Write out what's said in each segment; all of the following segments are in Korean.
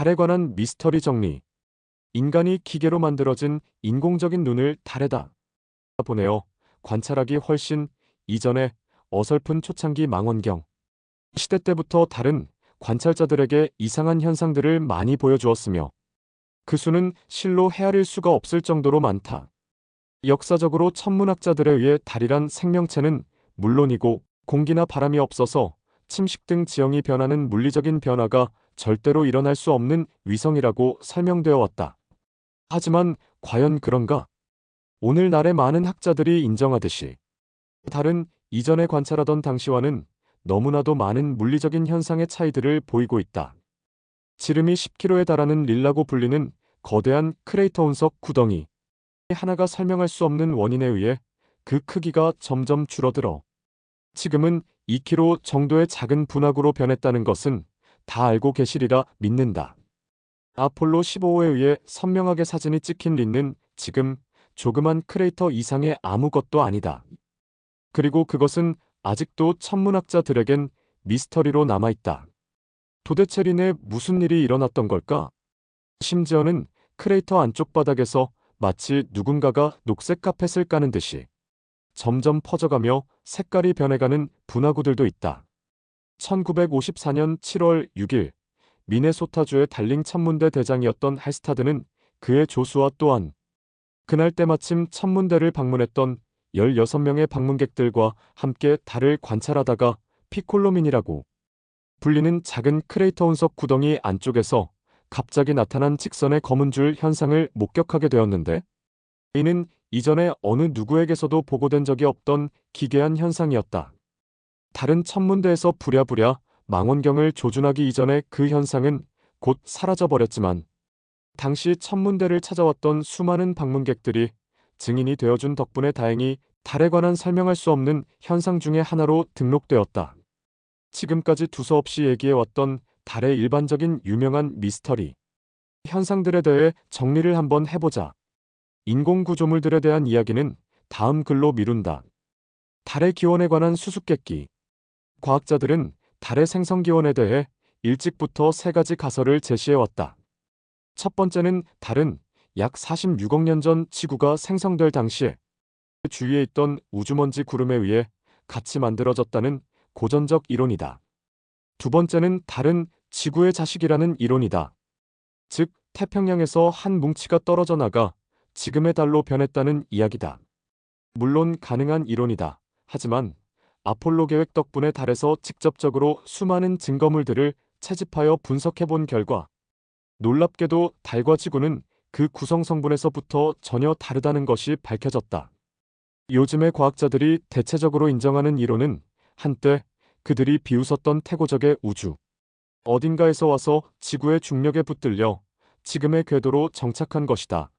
달에 관한 미스터리 정리. 인간이 기계로 만들어진 인공적인 눈을 달에다 보내어 관찰하기 훨씬 이전에 어설픈 초창기 망원경. 시대 때부터 달은 관찰자들에게 이상한 현상들을 많이 보여주었으며 그 수는 실로 헤아릴 수가 없을 정도로 많다. 역사적으로 천문학자들에 의해 달이란 생명체는 물론이고 공기나 바람이 없어서 침식 등 지형이 변하는 물리적인 변화가 절대로 일어날 수 없는 위성이라고 설명되어 왔다. 하지만 과연 그런가? 오늘날의 많은 학자들이 인정하듯이 달은 이전에 관찰하던 당시와는 너무나도 많은 물리적인 현상의 차이들을 보이고 있다. 지름이 10km에 달하는 릴라고 불리는 거대한 크레이터 운석 구덩이. 하나가 설명할 수 없는 원인에 의해 그 크기가 점점 줄어들어 지금은 2km 정도의 작은 분화구로 변했다는 것은 다 알고 계시리라 믿는다. 아폴로 15호에 의해 선명하게 사진이 찍힌 린는 지금 조그만 크레이터 이상의 아무것도 아니다. 그리고 그것은 아직도 천문학자들에겐 미스터리로 남아있다. 도대체 린에 무슨 일이 일어났던 걸까? 심지어는 크레이터 안쪽 바닥에서 마치 누군가가 녹색 카펫을 까는 듯이 점점 퍼져가며 색깔이 변해가는 분화구들도 있다. 1954년 7월 6일 미네소타주의 달링 천문대 대장이었던 할스타드는 그의 조수와 또한 그날 때마침 천문대를 방문했던 16명의 방문객들과 함께 달을 관찰하다가 피콜로민이라고 불리는 작은 크레이터 운석 구덩이 안쪽에서 갑자기 나타난 직선의 검은 줄 현상을 목격하게 되었는데 이는 이전에 어느 누구에게서도 보고된 적이 없던 기괴한 현상이었다. 다른 천문대에서 부랴부랴 망원경을 조준하기 이전에 그 현상은 곧 사라져버렸지만 당시 천문대를 찾아왔던 수많은 방문객들이 증인이 되어준 덕분에 다행히 달에 관한 설명할 수 없는 현상 중의 하나로 등록되었다. 지금까지 두서없이 얘기해왔던 달의 일반적인 유명한 미스터리 현상들에 대해 정리를 한번 해보자. 인공 구조물들에 대한 이야기는 다음 글로 미룬다. 달의 기원에 관한 수수께끼 과학자들은 달의 생성 기원에 대해 일찍부터 세 가지 가설을 제시해 왔다. 첫 번째는 달은 약 46억 년 전 지구가 생성될 당시에 주위에 있던 우주먼지 구름에 의해 같이 만들어졌다는 고전적 이론이다. 두 번째는 달은 지구의 자식이라는 이론이다. 즉, 태평양에서 한 뭉치가 떨어져 나가 지금의 달로 변했다는 이야기다. 물론 가능한 이론이다. 하지만 아폴로 계획 덕분에 달에서 직접적으로 수많은 증거물들을 채집하여 분석해 본 결과 놀랍게도 달과 지구는 그 구성 성분에서부터 전혀 다르다는 것이 밝혀졌다. 요즘의 과학자들이 대체적으로 인정하는 이론은 한때 그들이 비웃었던 태고적의 우주. 어딘가에서 와서 지구의 중력에 붙들려 지금의 궤도로 정착한 것이다.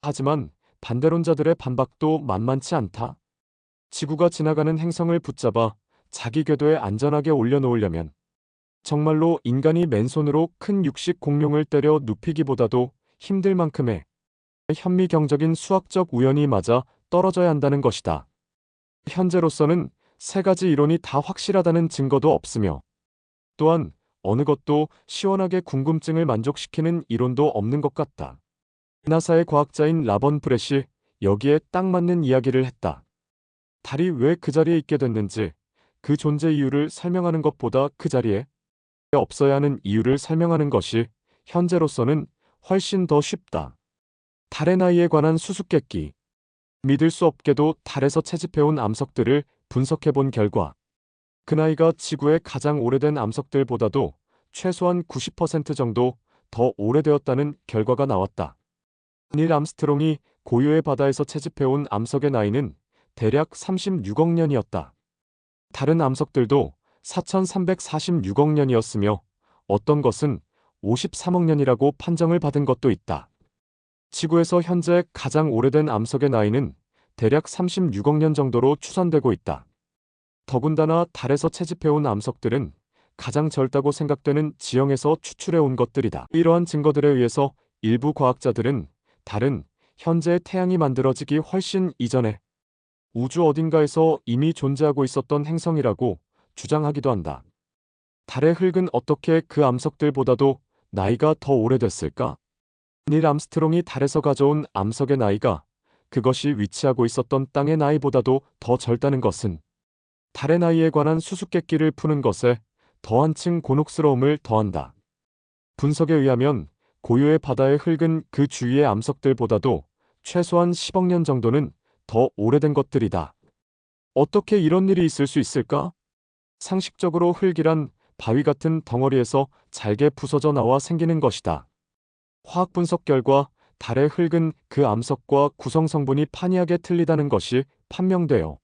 하지만 반대론자들의 반박도 만만치 않다. 지구가 지나가는 행성을 붙잡아 자기 궤도에 안전하게 올려놓으려면 정말로 인간이 맨손으로 큰 육식 공룡을 때려 눕히기보다도 힘들 만큼의 현미경적인 수학적 우연이 맞아 떨어져야 한다는 것이다. 현재로서는 세 가지 이론이 다 확실하다는 증거도 없으며 또한 어느 것도 시원하게 궁금증을 만족시키는 이론도 없는 것 같다. 나사의 과학자인 라번 브렛이 여기에 딱 맞는 이야기를 했다. 달이 왜 그 자리에 있게 됐는지 그 존재 이유를 설명하는 것보다 그 자리에 없어야 하는 이유를 설명하는 것이 현재로서는 훨씬 더 쉽다. 달의 나이에 관한 수수께끼. 믿을 수 없게도 달에서 채집해온 암석들을 분석해 본 결과 그 나이가 지구의 가장 오래된 암석들보다도 최소한 90% 정도 더 오래되었다는 결과가 나왔다. 닐 암스트롱이 고유의 바다에서 채집해온 암석의 나이는 대략 36억 년이었다. 다른 암석들도 4,346억 년이었으며 어떤 것은 53억 년이라고 판정을 받은 것도 있다. 지구에서 현재 가장 오래된 암석의 나이는 대략 36억 년 정도로 추산되고 있다. 더군다나 달에서 채집해온 암석들은 가장 젊다고 생각되는 지형에서 추출해온 것들이다. 이러한 증거들에 의해서 일부 과학자들은 달은 현재 태양이 만들어지기 훨씬 이전에 우주 어딘가에서 이미 존재하고 있었던 행성이라고 주장하기도 한다. 달의 흙은 어떻게 그 암석들보다도 나이가 더 오래됐을까? 닐 암스트롱이 달에서 가져온 암석의 나이가 그것이 위치하고 있었던 땅의 나이보다도 더 젊다는 것은 달의 나이에 관한 수수께끼를 푸는 것에 더 한층 곤혹스러움을 더한다. 분석에 의하면 고유의 바다의 흙은 그 주위의 암석들보다도 최소한 10억 년 정도는 더 오래된 것들이다. 어떻게 이런 일이 있을 수 있을까? 상식적으로 흙이란 바위 같은 덩어리에서 잘게 부서져 나와 생기는 것이다. 화학 분석 결과 달의 흙은 그 암석과 구성 성분이 판이하게 틀리다는 것이 판명되어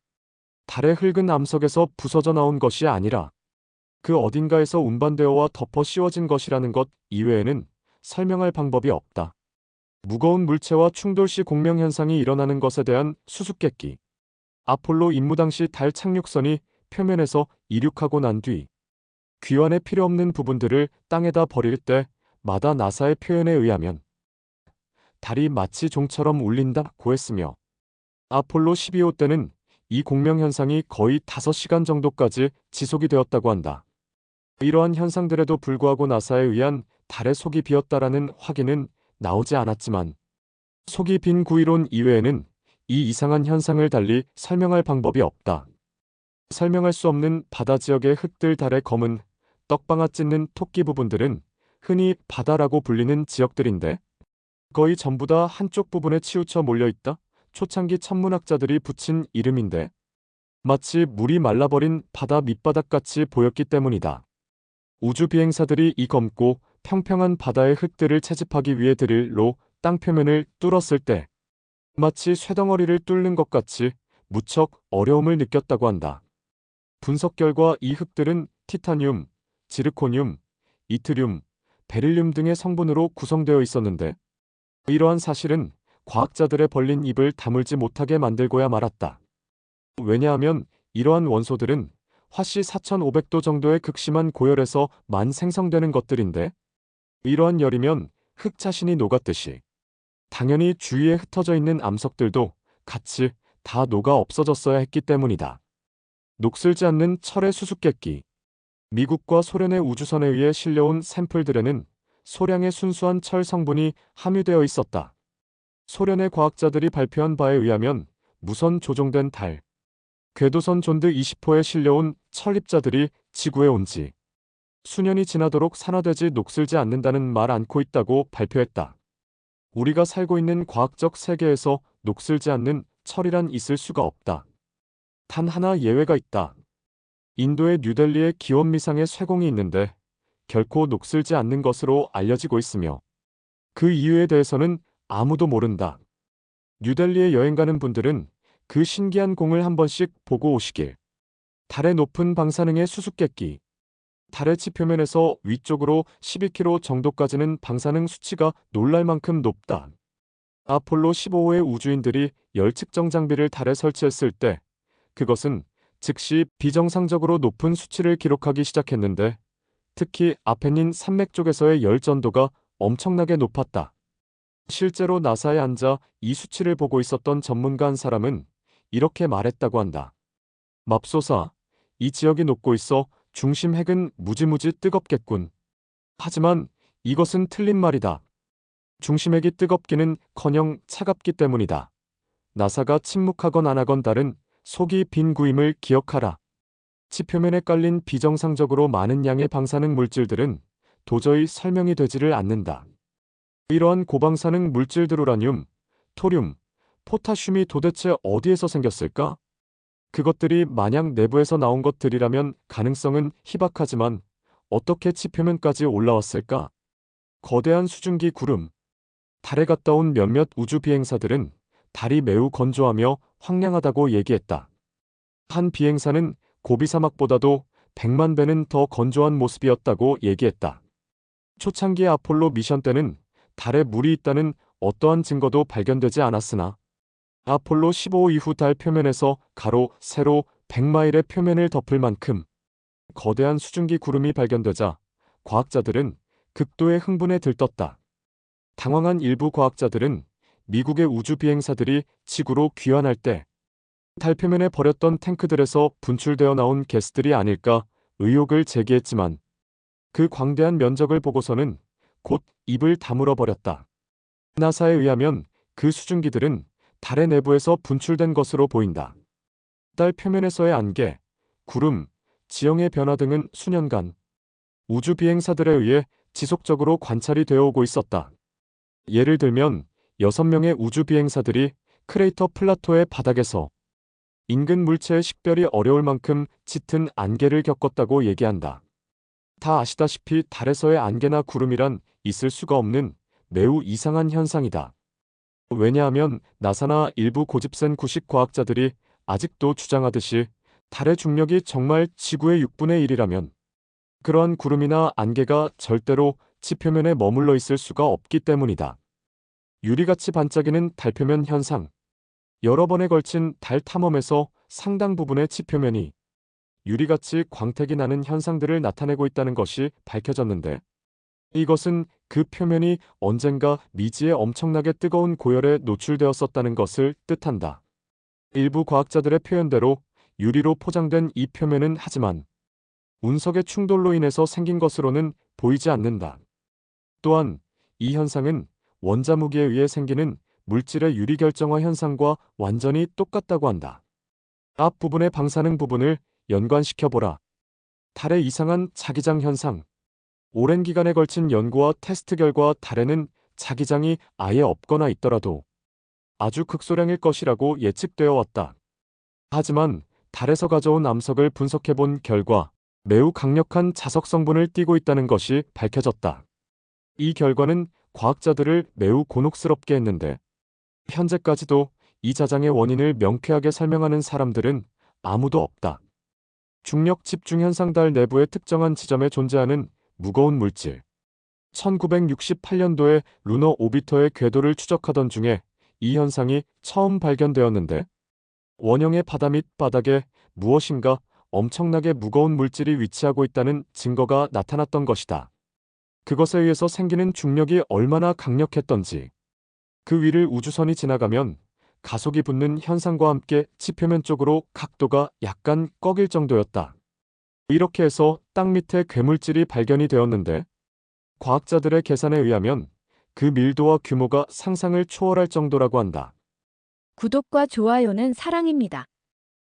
달의 흙은 암석에서 부서져 나온 것이 아니라 그 어딘가에서 운반되어와 덮어 씌워진 것이라는 것 이외에는 설명할 방법이 없다. 무거운 물체와 충돌 시 공명 현상이 일어나는 것에 대한 수수께끼. 아폴로 임무 당시 달 착륙선이 표면에서 이륙하고 난 뒤 귀환에 필요 없는 부분들을 땅에다 버릴 때 마다 나사의 표현에 의하면 달이 마치 종처럼 울린다고 했으며 아폴로 12호 때는 이 공명 현상이 거의 5시간 정도까지 지속이 되었다고 한다. 이러한 현상들에도 불구하고 나사에 의한 달의 속이 비었다라는 확인은 나오지 않았지만 속이 빈 구이론 이외에는 이 이상한 현상을 달리 설명할 방법이 없다. 설명할 수 없는 바다 지역의 흙들 달의 검은 떡방아 찢는 토끼 부분들은 흔히 바다라고 불리는 지역들인데 거의 전부 다 한쪽 부분에 치우쳐 몰려 있다. 초창기 천문학자들이 붙인 이름인데 마치 물이 말라버린 바다 밑바닥 같이 보였기 때문이다. 우주 비행사들이 이 검고 평평한 바다의 흙들을 채집하기 위해 드릴로 땅 표면을 뚫었을 때 마치 쇠덩어리를 뚫는 것 같이 무척 어려움을 느꼈다고 한다. 분석 결과 이 흙들은 티타늄, 지르코늄, 이트륨, 베릴륨 등의 성분으로 구성되어 있었는데 이러한 사실은 과학자들의 벌린 입을 다물지 못하게 만들고야 말았다. 왜냐하면 이러한 원소들은 화씨 4500도 정도의 극심한 고열에서 만 생성되는 것들인데 이러한 열이면 흙 자신이 녹았듯이 당연히 주위에 흩어져 있는 암석들도 같이 다 녹아 없어졌어야 했기 때문이다. 녹슬지 않는 철의 수수께끼. 미국과 소련의 우주선에 의해 실려온 샘플들에는 소량의 순수한 철 성분이 함유되어 있었다. 소련의 과학자들이 발표한 바에 의하면 무선 조종된 달, 궤도선 존드 20호에 실려온 철입자들이 지구에 온 지 수년이 지나도록 산화되지 녹슬지 않는다는 말 않고 있다고 발표했다. 우리가 살고 있는 과학적 세계에서 녹슬지 않는 철이란 있을 수가 없다. 단 하나 예외가 있다. 인도의 뉴델리에 기원미상의 쇠공이 있는데 결코 녹슬지 않는 것으로 알려지고 있으며 그 이유에 대해서는 아무도 모른다. 뉴델리에 여행 가는 분들은 그 신기한 공을 한 번씩 보고 오시길. 달의 높은 방사능의 수수께끼. 달의 지표면에서 위쪽으로 12km 정도까지는 방사능 수치가 놀랄 만큼 높다. 아폴로 15호의 우주인들이 열 측정 장비를 달에 설치했을 때 그것은 즉시 비정상적으로 높은 수치를 기록하기 시작했는데 특히 아펜닌 산맥 쪽에서의 열 전도가 엄청나게 높았다. 실제로 나사에 앉아 이 수치를 보고 있었던 전문가 한 사람은 이렇게 말했다고 한다. 맙소사, 이 지역이 녹고 있어 중심 핵은 무지무지 뜨겁겠군. 하지만 이것은 틀린 말이다. 중심핵이 뜨겁기는 커녕 차갑기 때문이다. 나사가 침묵하건 안 하건 다른 속이 빈 구임을 기억하라. 지표면에 깔린 비정상적으로 많은 양의 방사능 물질들은 도저히 설명이 되지를 않는다. 이러한 고방사능 물질들 우라늄, 토륨, 포타슘이 도대체 어디에서 생겼을까? 그것들이 만약 내부에서 나온 것들이라면 가능성은 희박하지만 어떻게 지표면까지 올라왔을까? 거대한 수증기 구름. 달에 갔다 온 몇몇 우주 비행사들은 달이 매우 건조하며 황량하다고 얘기했다. 한 비행사는 고비 사막보다도 100만 배는 더 건조한 모습이었다고 얘기했다. 초창기 아폴로 미션 때는 달에 물이 있다는 어떠한 증거도 발견되지 않았으나 아폴로 15호 이후 달 표면에서 가로, 세로 100마일의 표면을 덮을 만큼 거대한 수증기 구름이 발견되자 과학자들은 극도의 흥분에 들떴다. 당황한 일부 과학자들은 미국의 우주 비행사들이 지구로 귀환할 때 달 표면에 버렸던 탱크들에서 분출되어 나온 가스들이 아닐까 의혹을 제기했지만 그 광대한 면적을 보고서는 곧 입을 다물어 버렸다. 나사에 의하면 그 수증기들은 달의 내부에서 분출된 것으로 보인다. 달 표면에서의 안개, 구름, 지형의 변화 등은 수년간 우주 비행사들에 의해 지속적으로 관찰이 되어 오고 있었다. 예를 들면 6명의 우주 비행사들이 크레이터 플라토의 바닥에서 인근 물체의 식별이 어려울 만큼 짙은 안개를 겪었다고 얘기한다. 다 아시다시피 달에서의 안개나 구름이란 있을 수가 없는 매우 이상한 현상이다. 왜냐하면 나사나 일부 고집센 구식 과학자들이 아직도 주장하듯이 달의 중력이 정말 지구의 6분의 1이라면 그러한 구름이나 안개가 절대로 지표면에 머물러 있을 수가 없기 때문이다. 유리같이 반짝이는 달표면 현상. 여러 번에 걸친 달 탐험에서 상당 부분의 지표면이 유리같이 광택이 나는 현상들을 나타내고 있다는 것이 밝혀졌는데 이것은 그 표면이 언젠가 미지의 엄청나게 뜨거운 고열에 노출되었었다는 것을 뜻한다. 일부 과학자들의 표현대로 유리로 포장된 이 표면은 하지만 운석의 충돌로 인해서 생긴 것으로는 보이지 않는다. 또한 이 현상은 원자 무기에 의해 생기는 물질의 유리 결정화 현상과 완전히 똑같다고 한다. 앞 부분의 방사능 부분을 연관시켜 보라. 달의 이상한 자기장 현상. 오랜 기간에 걸친 연구와 테스트 결과 달에는 자기장이 아예 없거나 있더라도 아주 극소량일 것이라고 예측되어 왔다. 하지만 달에서 가져온 암석을 분석해 본 결과 매우 강력한 자석 성분을 띠고 있다는 것이 밝혀졌다. 이 결과는 과학자들을 매우 곤혹스럽게 했는데 현재까지도 이 자장의 원인을 명쾌하게 설명하는 사람들은 아무도 없다. 중력 집중 현상 달 내부의 특정한 지점에 존재하는 무거운 물질. 1968년도에 루너 오비터의 궤도를 추적하던 중에 이 현상이 처음 발견되었는데 원형의 바다 밑 바닥에 무엇인가 엄청나게 무거운 물질이 위치하고 있다는 증거가 나타났던 것이다. 그것에 의해서 생기는 중력이 얼마나 강력했던지 그 위를 우주선이 지나가면 가속이 붙는 현상과 함께 지표면 쪽으로 각도가 약간 꺾일 정도였다. 이렇게 해서 땅 밑에 괴물질이 발견이 되었는데 과학자들의 계산에 의하면 그 밀도와 규모가 상상을 초월할 정도라고 한다. 구독과 좋아요는 사랑입니다.